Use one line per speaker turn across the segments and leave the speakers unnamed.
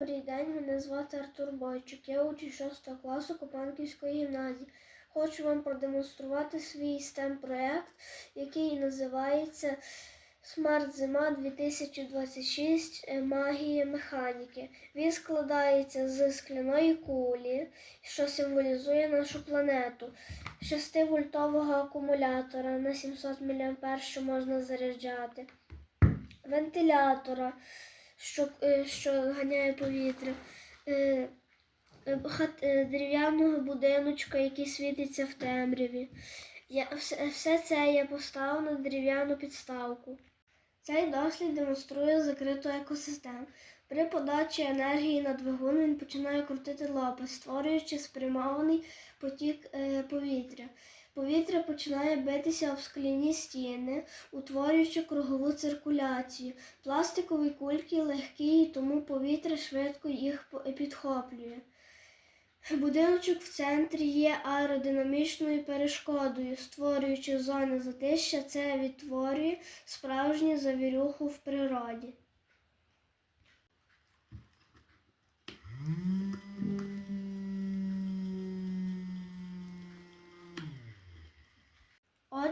Добрий день, мене звати Артур Бойчик. Я учень 6 класу Копанківської гімназії. Хочу вам продемонструвати свій STEM проєкт, який називається Смарт Зима 2026 е, Магія механіки. Він складається з скляної кулі, що символізує нашу планету, 6-вольтового акумулятора на 700 мА, що можна заряджати, вентилятора що, е, що ганяє повітря, е, е, дерев'яного будиночка, який світиться в темряві. Я, все, все це я поставив на дерев'яну підставку. Цей дослід демонструє закриту екосистему. При подачі енергії на двигун він починає крутити лапи, створюючи спрямований потік повітря. Повітря починає битися об скляні стіни, утворюючи кругову циркуляцію. Пластикові кульки легкі, тому повітря швидко їх підхоплює. Будиночок в центрі є аеродинамічною перешкодою, створюючи зони затища, це відтворює справжню завірюху в природі.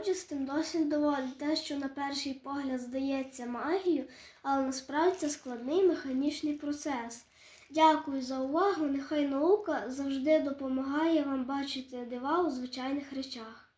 Отже, з тим досвід доводить те, що на перший погляд здається магією, але насправді це складний механічний процес. Дякую за увагу. Нехай наука завжди допомагає вам бачити дива у звичайних речах.